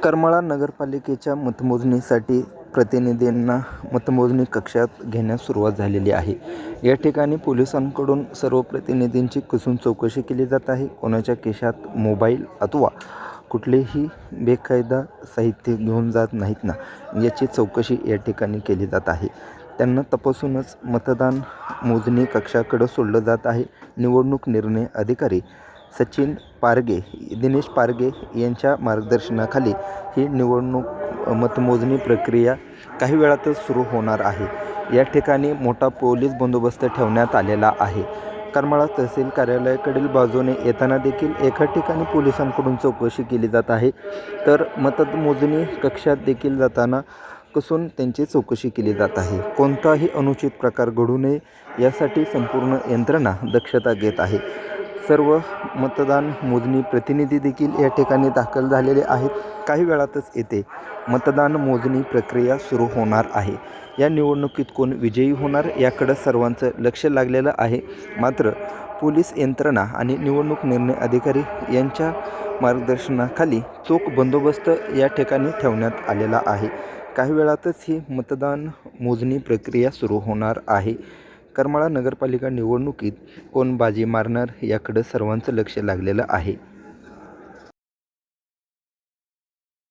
करमाळा नगरपालिकेच्या मतमोजणीसाठी प्रतिनिधींना मतमोजणी कक्षात घेण्यास सुरुवात झालेली आहे. या ठिकाणी पोलिसांकडून सर्व प्रतिनिधींची कसून चौकशी केली जात आहे. कोणाच्या केशात मोबाईल अथवा कुठलेही बेकायदा साहित्य घेऊन जात नाहीत ना याची चौकशी या ठिकाणी केली जात आहे. त्यांना तपासूनच मतदान मोजणी कक्षाकडं सोडलं जात आहे. निवडणूक निर्णय अधिकारी सचिन पारगे दिनेश पारगे यांच्या मार्गदर्शनाखाली ही निवडणूक मतमोजणी प्रक्रिया काही वेळातच सुरू होणार आहे. या ठिकाणी मोठा पोलीस बंदोबस्त ठेवण्यात आलेला आहे. करमाळा तहसील कार्यालयाकडील बाजूने येताना देखील एका ठिकाणी पोलिसांकडून चौकशी केली जात आहे. तर मतमोजणी कक्षात देखील जाताना कसून त्यांची चौकशी केली जात आहे. कोणताही अनुचित प्रकार घडू नये यासाठी संपूर्ण यंत्रणा दक्षता घेत आहे. सर्व मतदान मोजणी प्रतिनिधी देखील या ठिकाणी दाखल झालेले आहेत. काही वेळातच येथे मतदान मोजणी प्रक्रिया सुरू होणार आहे. या निवडणुकीत कोण विजयी होणार याकडं सर्वांचं लक्ष लागलेलं आहे. मात्र पोलीस यंत्रणा आणि निवडणूक निर्णय अधिकारी यांच्या मार्गदर्शनाखाली चोख बंदोबस्त या ठिकाणी ठेवण्यात आलेला आहे. काही वेळातच ही मतदान मोजणी प्रक्रिया सुरू होणार आहे. करमाळा नगरपालिका निवडणुकीत कोण बाजी मारणार याकडं सर्वांचं लक्ष लागलेलं आहे.